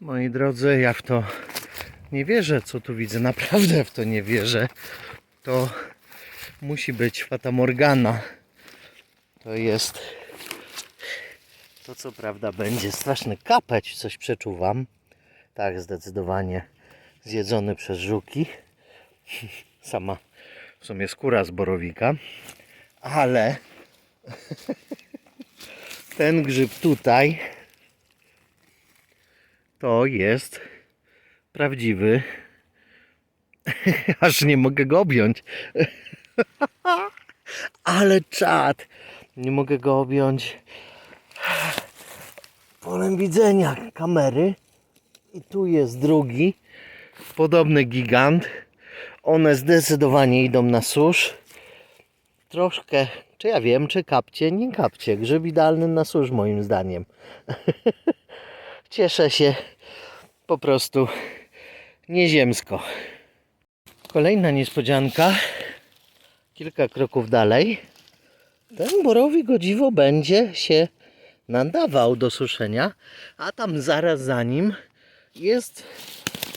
Moi drodzy, ja w to nie wierzę, co tu widzę. Naprawdę w to nie wierzę. To musi być Fata Morgana. To jest. To co prawda będzie straszny kapeć, coś przeczuwam. Tak, zdecydowanie zjedzony przez żuki. Sama w sumie skóra z borowika. Ale ten grzyb tutaj to jest prawdziwy. Aż nie mogę go objąć. Ale czad. Nie mogę go objąć polem widzenia kamery. I tu jest drugi, podobny gigant. One zdecydowanie idą na susz. Troszkę, czy ja wiem, czy kapcie, nie kapcie. Grzyb idealny na susz moim zdaniem. Cieszę się po prostu nieziemsko. Kolejna niespodzianka. Kilka kroków dalej. Ten borowik o dziwo będzie się nadawał do suszenia, a tam zaraz za nim jest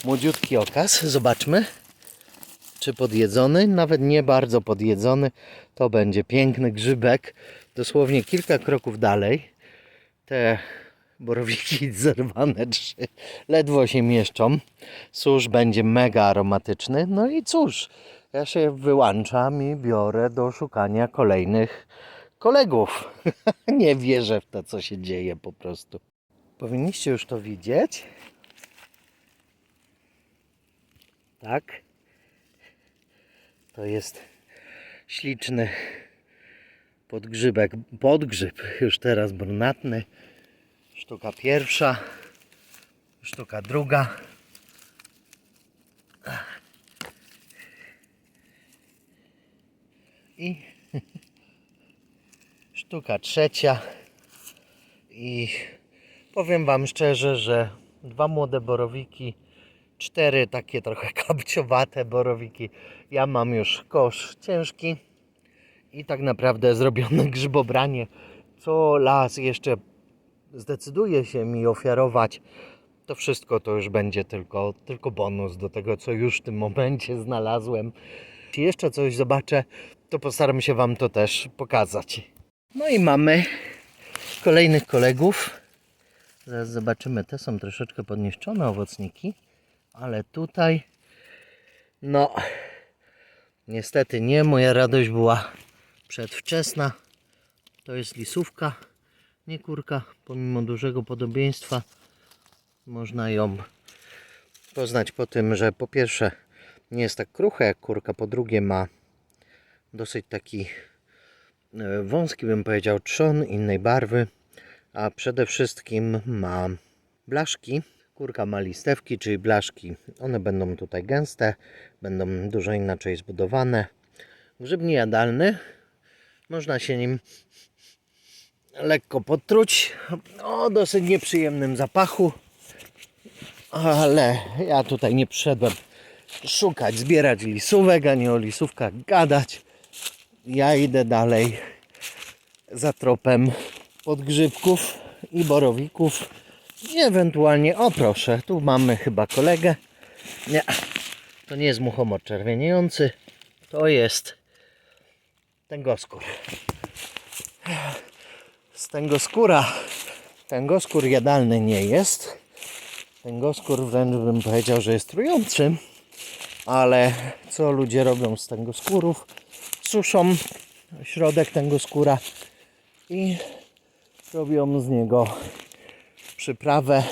młodziutki okaz. Zobaczmy, czy podjedzony. Nawet nie bardzo podjedzony. To będzie piękny grzybek. Dosłownie kilka kroków dalej. Te borowiki zerwane trzy ledwo się mieszczą. Susz będzie mega aromatyczny. No i cóż, ja się wyłączam i biorę do szukania kolejnych kolegów. Nie wierzę w to, co się dzieje po prostu. Powinniście już to widzieć. Tak. To jest śliczny podgrzybek, podgrzyb, już teraz brunatny. Sztuka pierwsza, sztuka druga. I sztuka trzecia. I powiem Wam szczerze, że dwa młode borowiki, cztery takie trochę kapciowate borowiki. Ja mam już kosz ciężki i tak naprawdę zrobione grzybobranie. Co las jeszcze zdecyduje się mi ofiarować, to wszystko to już będzie tylko, tylko bonus do tego, co już w tym momencie znalazłem. Jeśli jeszcze coś zobaczę, to postaram się Wam to też pokazać. No i mamy kolejnych kolegów. Zaraz zobaczymy, te są troszeczkę podniszczone owocniki, ale tutaj, no, niestety nie. Moja radość była przedwczesna. To jest lisówka, nie kurka, pomimo dużego podobieństwa. Można ją poznać po tym, że po pierwsze nie jest tak krucha jak kurka, po drugie ma dosyć taki e, wąski, bym powiedział, trzon innej barwy, a przede wszystkim ma blaszki. Kurka ma listewki, czyli blaszki. One będą tutaj gęste, będą dużo inaczej zbudowane. Grzyb niejadalny. Można się nim lekko potruć o dosyć nieprzyjemnym zapachu. Ale ja tutaj nie przyszedłem szukać, zbierać lisówek, ani o lisówkach gadać. Ja idę dalej za tropem podgrzybków i borowików. I ewentualnie, o proszę, tu mamy chyba kolegę. Nie, to nie jest muchomor czerwieniejący, to jest tęgoskór. Z tęgoskóra, tęgoskór jadalny nie jest. Tęgoskór wręcz bym powiedział, że jest trujący. Ale co ludzie robią z tęgoskórów? Suszą środek tęgoskóra i robią z niego przyprawę.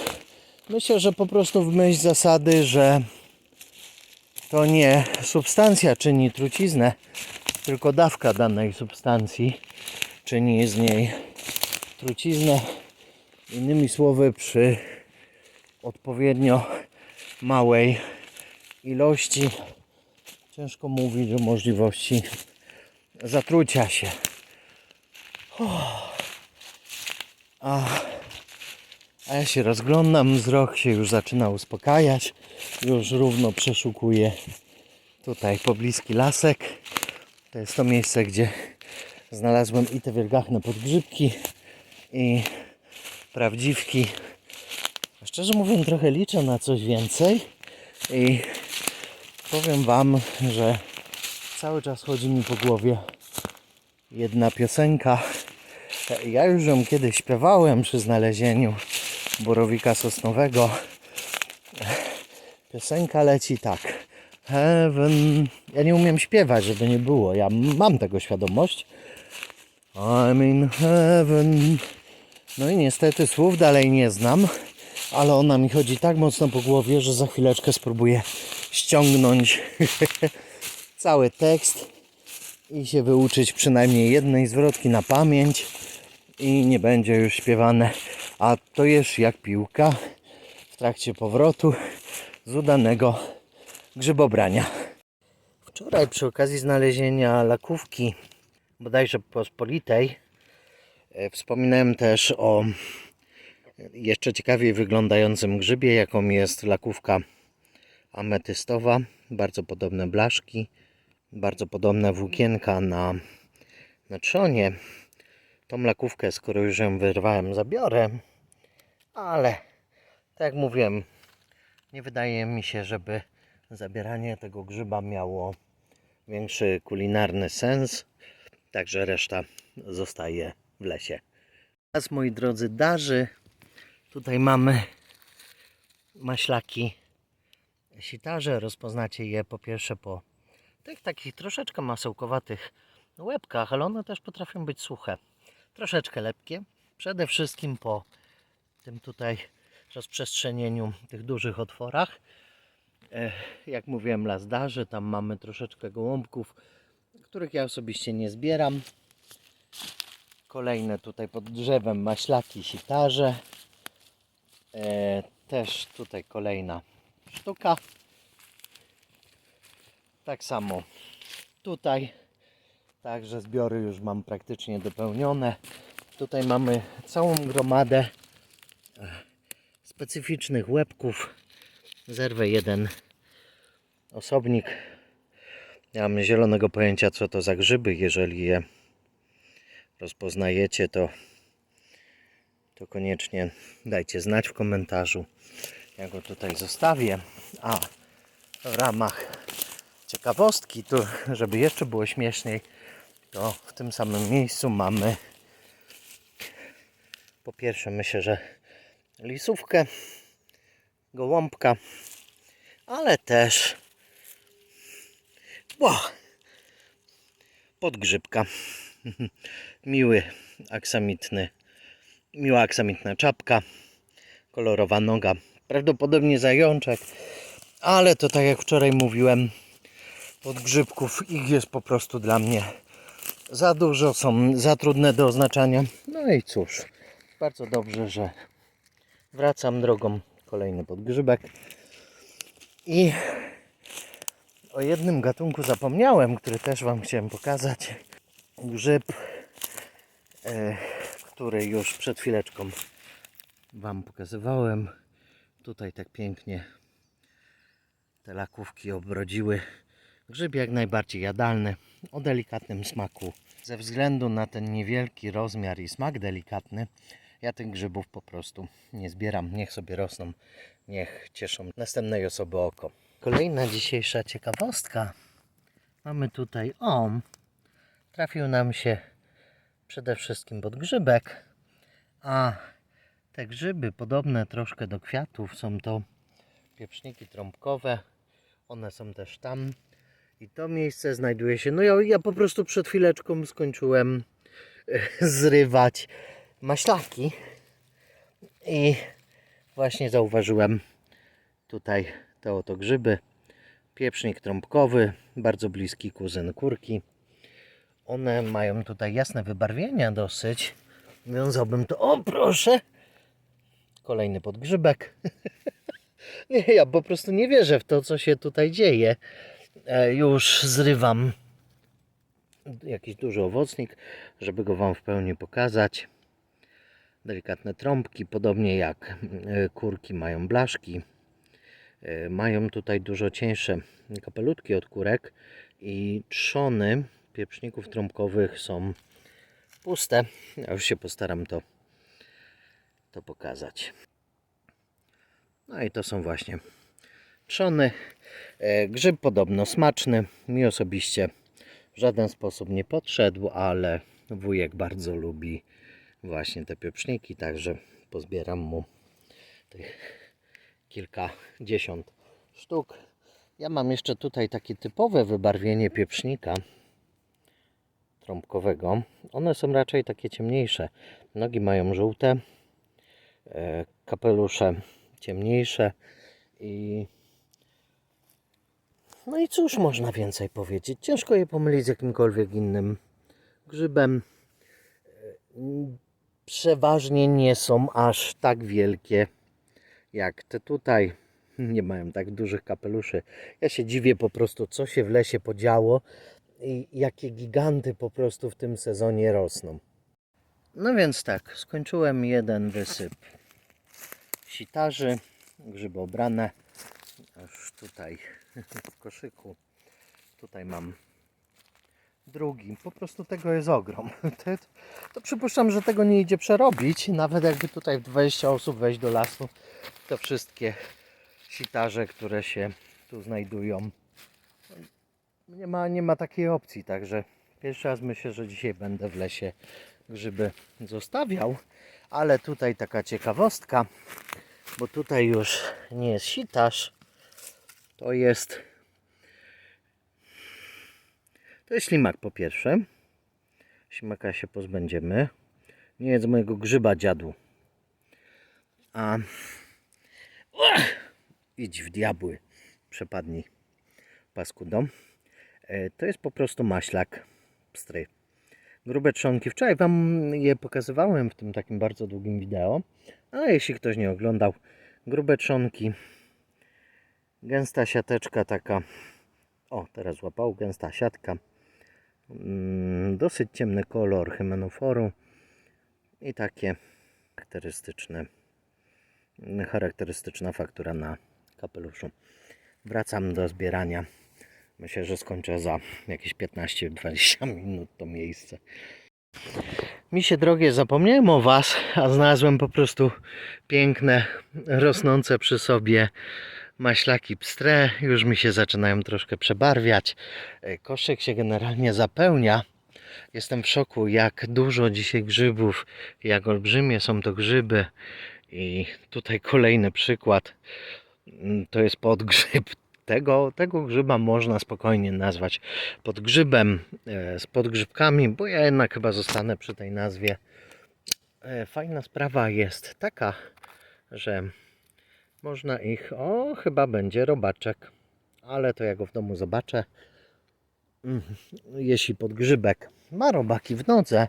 Myślę, że po prostu w myśl zasady, że to nie substancja czyni truciznę, tylko dawka danej substancji czyni z niej truciznę. Innymi słowy, przy odpowiednio małej ilości ciężko mówić o możliwości zatrucia się. A, a ja się rozglądam, wzrok się już zaczyna uspokajać. Już równo przeszukuję tutaj pobliski lasek. To jest to miejsce, gdzie znalazłem i te wielgachne podgrzybki i prawdziwki Szczerze mówiąc, trochę liczę na coś więcej i powiem Wam, że cały czas chodzi mi po głowie jedna piosenka. Ja już ją kiedyś śpiewałem przy znalezieniu borowika sosnowego. Piosenka leci tak. Heaven. Ja nie umiem śpiewać, żeby nie było. Ja mam tego świadomość. I'm in heaven. No i niestety słów dalej nie znam, ale ona mi chodzi tak mocno po głowie, że za chwileczkę spróbuję ściągnąć cały tekst i się wyuczyć przynajmniej jednej zwrotki na pamięć i nie będzie już śpiewane. A to jest jak piłka w trakcie powrotu z udanego grzybobrania. Wczoraj przy okazji znalezienia lakówki bodajże pospolitej wspominałem też o jeszcze ciekawiej wyglądającym grzybie, jaką jest lakówka ametystowa. Bardzo podobne blaszki, bardzo podobne włókienka na, na trzonie. Tą lakówkę, skoro już ją wyrwałem, zabiorę, ale tak jak mówiłem, nie wydaje mi się, żeby zabieranie tego grzyba miało większy kulinarny sens, także reszta zostaje w lesie. Teraz moi drodzy darzy, tutaj mamy maślaki sitarze, rozpoznacie je po pierwsze po tych takich troszeczkę masełkowatych łebkach, ale one też potrafią być suche, troszeczkę lepkie, przede wszystkim po tym tutaj rozprzestrzenieniu tych dużych otworach. E, Jak mówiłem, las darzy, tam mamy troszeczkę gołąbków, których ja osobiście nie zbieram. Kolejne tutaj pod drzewem maślaki, sitarze. E, Też tutaj kolejna sztuka. Tak samo tutaj. Także zbiory już mam praktycznie dopełnione. Tutaj mamy całą gromadę e, specyficznych łebków. Zerwę jeden osobnik. Nie mam zielonego pojęcia, co to za grzyby. Jeżeli je rozpoznajecie, to, to koniecznie dajcie znać w komentarzu. Ja go tutaj zostawię. A w ramach ciekawostki, tu, żeby jeszcze było śmieszniej, to w tym samym miejscu mamy po pierwsze myślę, że lisówkę, gołąbka, ale też Ło! Podgrzybka. Miły aksamitny, miła aksamitna czapka, kolorowa noga. Prawdopodobnie zajączek, ale to tak jak wczoraj mówiłem, podgrzybków ich jest po prostu dla mnie za dużo, są za trudne do oznaczania. No i cóż, bardzo dobrze, że wracam drogą. Kolejny podgrzybek. I o jednym gatunku zapomniałem, który też Wam chciałem pokazać. Grzyb, e, który już przed chwileczką Wam pokazywałem. Tutaj tak pięknie te lakówki obrodziły. Grzyb jak najbardziej jadalny, o delikatnym smaku. Ze względu na ten niewielki rozmiar i smak delikatny, ja tych grzybów po prostu nie zbieram. Niech sobie rosną, niech cieszą następnej osoby oko. Kolejna dzisiejsza ciekawostka. Mamy tutaj om. Trafił nam się przede wszystkim podgrzybek, a te grzyby podobne troszkę do kwiatów są to pieprzniki trąbkowe. One są też tam. I to miejsce znajduje się. No ja, ja po prostu przed chwileczką skończyłem e, zrywać maślaki. I właśnie zauważyłem tutaj te oto grzyby. Pieprznik trąbkowy, bardzo bliski kuzyn kurki. One mają tutaj jasne wybarwienia dosyć. Wiązałbym to. O proszę! Kolejny podgrzybek. nie, ja po prostu nie wierzę w to, co się tutaj dzieje. E, już zrywam jakiś duży owocnik, żeby go Wam w pełni pokazać. Delikatne trąbki, podobnie jak e, kurki mają blaszki. E, Mają tutaj dużo cieńsze kapelutki od kurek i trzony pieprzników trąbkowych są puste. Ja już się postaram to, to pokazać. No i to są właśnie trzony. E, Grzyb podobno smaczny. Mi osobiście w żaden sposób nie podszedł, ale wujek bardzo lubi właśnie te pieprzniki, także pozbieram mu tych kilkadziesiąt sztuk. Ja mam jeszcze tutaj takie typowe wybarwienie pieprznika trąbkowego. One są raczej takie ciemniejsze. Nogi mają żółte, e, kapelusze ciemniejsze i no i cóż można więcej powiedzieć? Ciężko je pomylić z jakimkolwiek innym grzybem. Przeważnie nie są aż tak wielkie jak te tutaj. Nie mają tak dużych kapeluszy. Ja się dziwię po prostu, co się w lesie podziało i jakie giganty po prostu w tym sezonie rosną. No więc tak, skończyłem jeden wysyp sitarzy, grzyby obrane. Aż tutaj w koszyku. Tutaj mam drugi. Po prostu tego jest ogrom. To, to przypuszczam, że tego nie idzie przerobić. Nawet jakby tutaj 20 osób wejść do lasu, to wszystkie sitarze, które się tu znajdują, nie ma, nie ma takiej opcji. Także pierwszy raz myślę, że dzisiaj będę w lesie grzyby zostawiał. Ale tutaj taka ciekawostka, bo tutaj już nie jest sitarz, to jest to jest ślimak po pierwsze. Ślimaka się pozbędziemy. Nie jest mojego grzyba dziadu. A Uch! idź w diabły. Przepadnij paskudą. E, To jest po prostu maślak pstry. Grube trzonki. Wczoraj Wam je pokazywałem w tym takim bardzo długim wideo. Ale jeśli ktoś nie oglądał, grube trzonki. Gęsta siateczka taka. O, teraz złapał gęsta siatka. Mm, Dosyć ciemny kolor hymenoforu i takie charakterystyczne, charakterystyczna faktura na kapeluszu. Wracam do zbierania. Myślę, że skończę za jakieś 15-20 minut to miejsce. Mi się drogie, zapomniałem o Was, a znalazłem po prostu piękne, rosnące przy sobie maślaki pstre. Już mi się zaczynają troszkę przebarwiać. E, Koszyk się generalnie zapełnia. Jestem w szoku, jak dużo dzisiaj grzybów, jak olbrzymie są to grzyby. I tutaj kolejny przykład. Mm, To jest podgrzyb. Tego, tego grzyba można spokojnie nazwać podgrzybem e, z podgrzybkami, bo ja jednak chyba zostanę przy tej nazwie. E, Fajna sprawa jest taka, że można ich. O, chyba będzie robaczek, ale to ja go w domu zobaczę. Mm, Jeśli podgrzybek ma robaki w nodze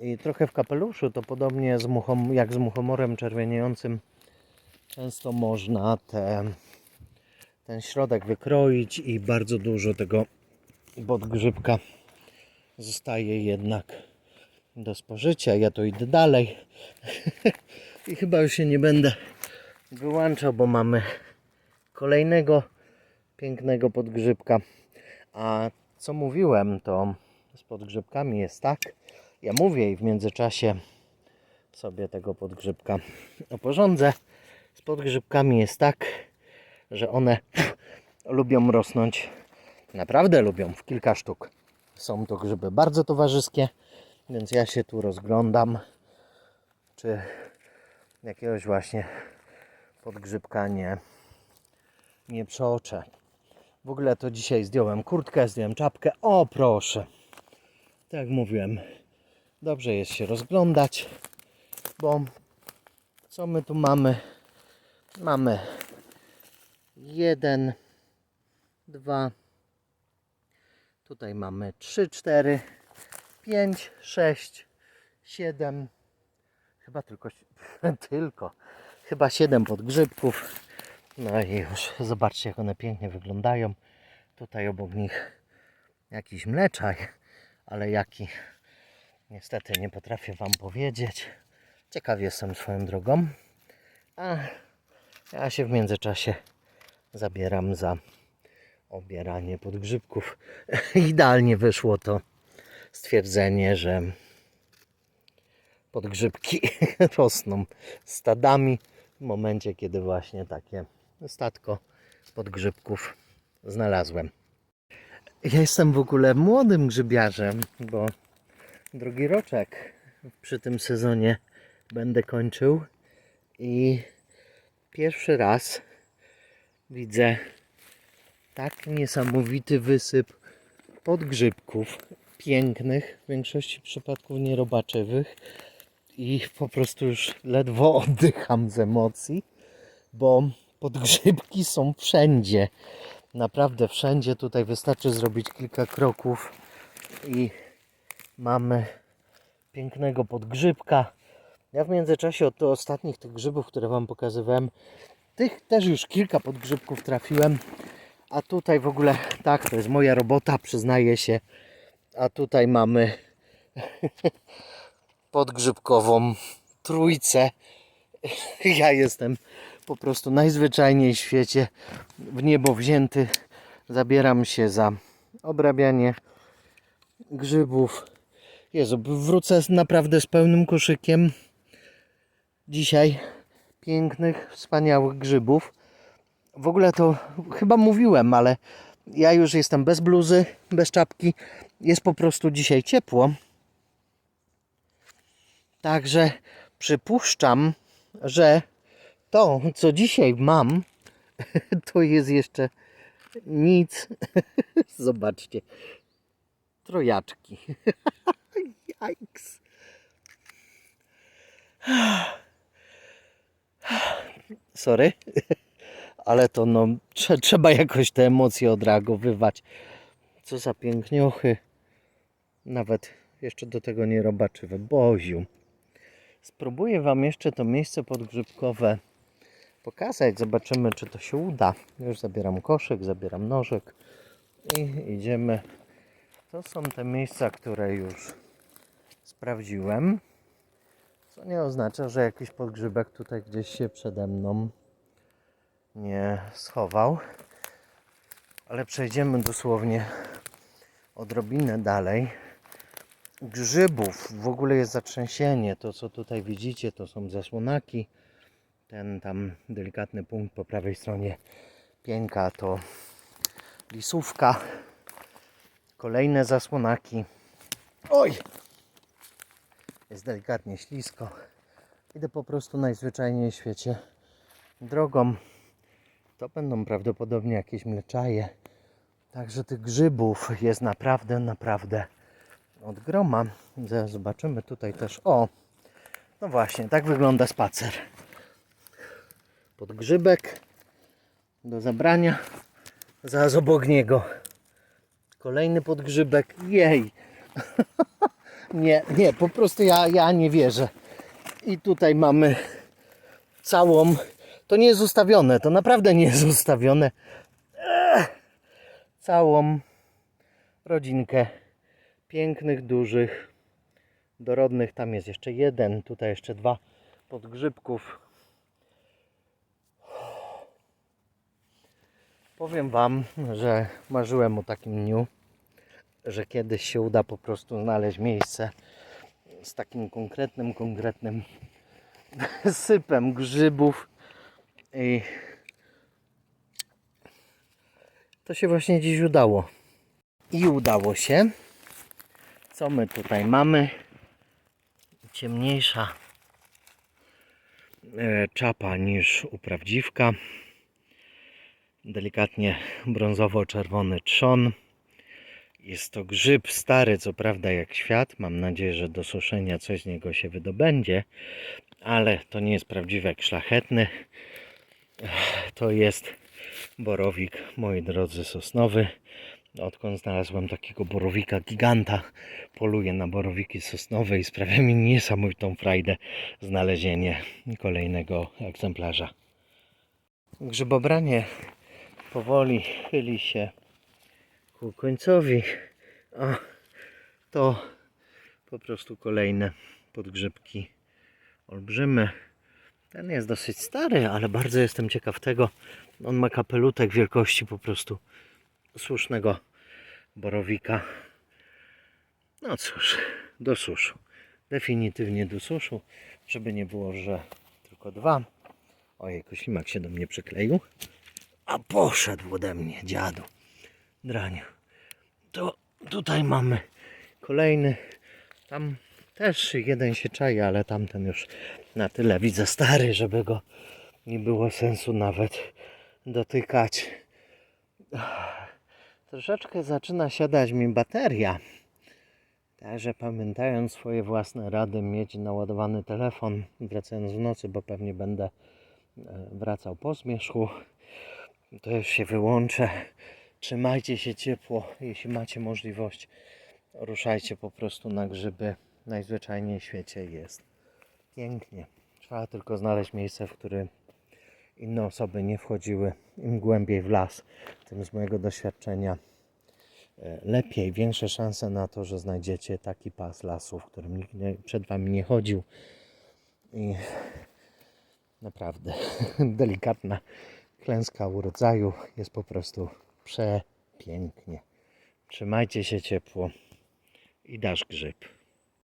i trochę w kapeluszu, to podobnie z muchom, jak z muchomorem czerwieniejącym, często można te, ten środek wykroić i bardzo dużo tego podgrzybka zostaje jednak do spożycia. Ja to idę dalej i chyba już się nie będę wyłączał, bo mamy kolejnego pięknego podgrzybka. A co mówiłem, to z podgrzybkami jest tak. Ja mówię i w międzyczasie sobie tego podgrzybka oporządzę. Z podgrzybkami jest tak, że one lubią rosnąć, naprawdę lubią, w kilka sztuk. Są to grzyby bardzo towarzyskie, więc ja się tu rozglądam, czy jakiegoś właśnie podgrzybka nie, nie przeoczę. W ogóle to dzisiaj zdjąłem kurtkę, zdjąłem czapkę. O proszę. Tak jak mówiłem, dobrze jest się rozglądać, bo co my tu mamy? Mamy jeden, dwa, tutaj mamy trzy, cztery, pięć, sześć, siedem, chyba tylko, tylko, chyba siedem podgrzybków. No i już zobaczcie jak one pięknie wyglądają. Tutaj obok nich jakiś mleczaj, ale jaki niestety nie potrafię Wam powiedzieć. Ciekaw jestem swoją drogą. A ja się w międzyczasie zabieram za obieranie podgrzybków. Idealnie wyszło to stwierdzenie, że podgrzybki rosną stadami. momencie, kiedy właśnie takie statko podgrzybków znalazłem. Ja jestem w ogóle młodym grzybiarzem, bo drugi roczek przy tym sezonie będę kończył i pierwszy raz widzę tak niesamowity wysyp podgrzybków pięknych, w większości przypadków nierobaczywych i po prostu już ledwo oddycham z emocji, bo podgrzybki są wszędzie. Naprawdę wszędzie. Tutaj wystarczy zrobić kilka kroków i mamy pięknego podgrzybka. Ja w międzyczasie od ostatnich tych grzybów, które Wam pokazywałem, tych też już kilka podgrzybków trafiłem. A tutaj w ogóle, tak, to jest moja robota, przyznaję się. A tutaj mamy podgrzybkową trójcę. Ja jestem po prostu najzwyczajniej w świecie w niebo wzięty. Zabieram się za obrabianie grzybów. Jezu, wrócę naprawdę z pełnym koszykiem. Dzisiaj pięknych, wspaniałych grzybów. W ogóle to chyba mówiłem, ale ja już jestem bez bluzy, bez czapki. Jest po prostu dzisiaj ciepło. Także przypuszczam, że to, co dzisiaj mam, to jest jeszcze nic. Zobaczcie. Trojaczki. Jajks. Sorry, ale to no, trze- trzeba jakoś te emocje odreagowywać. Co za piękniochy. Nawet jeszcze do tego nie robaczywe. Boziu. Spróbuję Wam jeszcze to miejsce podgrzybkowe pokazać. Zobaczymy, czy to się uda. Już zabieram koszyk, zabieram nożek i idziemy. To są te miejsca, które już sprawdziłem. Co nie oznacza, że jakiś podgrzybek tutaj gdzieś się przede mną nie schował. Ale przejdziemy dosłownie odrobinę dalej. Grzybów w ogóle jest zatrzęsienie. To, co tutaj widzicie, to są zasłonaki. Ten tam delikatny punkt po prawej stronie pieńka to lisówka. Kolejne zasłonaki. Oj! Jest delikatnie ślisko. Idę po prostu najzwyczajniej w świecie drogą. To będą prawdopodobnie jakieś mleczaje. Także tych grzybów jest naprawdę, naprawdę od groma. Zobaczymy tutaj też. O! No właśnie, tak wygląda spacer. Podgrzybek do zabrania. Zaraz obok niego kolejny podgrzybek. Jej! nie, nie, po prostu ja, ja nie wierzę. I tutaj mamy całą. To nie jest ustawione, to naprawdę nie jest ustawione. Całą rodzinkę pięknych, dużych, dorodnych. Tam jest jeszcze jeden, tutaj jeszcze dwa podgrzybków. Powiem Wam, że marzyłem o takim dniu, że kiedyś się uda po prostu znaleźć miejsce z takim konkretnym, konkretnym sypem grzybów i to się właśnie dziś udało. I udało się. Co my tutaj mamy? Ciemniejsza e, czapa niż u prawdziwka. Delikatnie brązowo-czerwony trzon. Jest to grzyb stary, co prawda jak świat. Mam nadzieję, że do suszenia coś z niego się wydobędzie, ale to nie jest prawdziwek szlachetny. To jest borowik, moi drodzy, sosnowy. Odkąd znalazłem takiego borowika giganta, poluję na borowiki sosnowe i sprawia mi niesamowitą frajdę znalezienie kolejnego egzemplarza. Grzybobranie powoli chyli się ku końcowi, a to po prostu kolejne podgrzybki olbrzymy. Ten jest dosyć stary, ale bardzo jestem ciekaw tego. On ma kapelutek wielkości po prostu słusznego borowika. No cóż, do suszu. Definitywnie do suszu, żeby nie było, że tylko dwa. Ojej, ślimak się do mnie przykleił. A poszedł ode mnie, dziadu. Draniu. To tutaj mamy kolejny. Tam też jeden się czai, ale tamten już na tyle widzę stary, żeby go nie było sensu nawet dotykać. Troszeczkę zaczyna siadać mi bateria. Także pamiętając swoje własne rady, mieć naładowany telefon, wracając w nocy, bo pewnie będę e, wracał po zmierzchu, to już się wyłączę. Trzymajcie się ciepło, jeśli macie możliwość, ruszajcie po prostu na grzyby. Najzwyczajniej w świecie jest pięknie. Trzeba tylko znaleźć miejsce, w którym inne osoby nie wchodziły. Im głębiej w las, tym z mojego doświadczenia e, lepiej, większe szanse na to, że znajdziecie taki pas lasu, w którym nikt nie, przed Wami nie chodził. I naprawdę delikatna klęska urodzaju jest po prostu przepięknie. Trzymajcie się ciepło i dasz grzyb.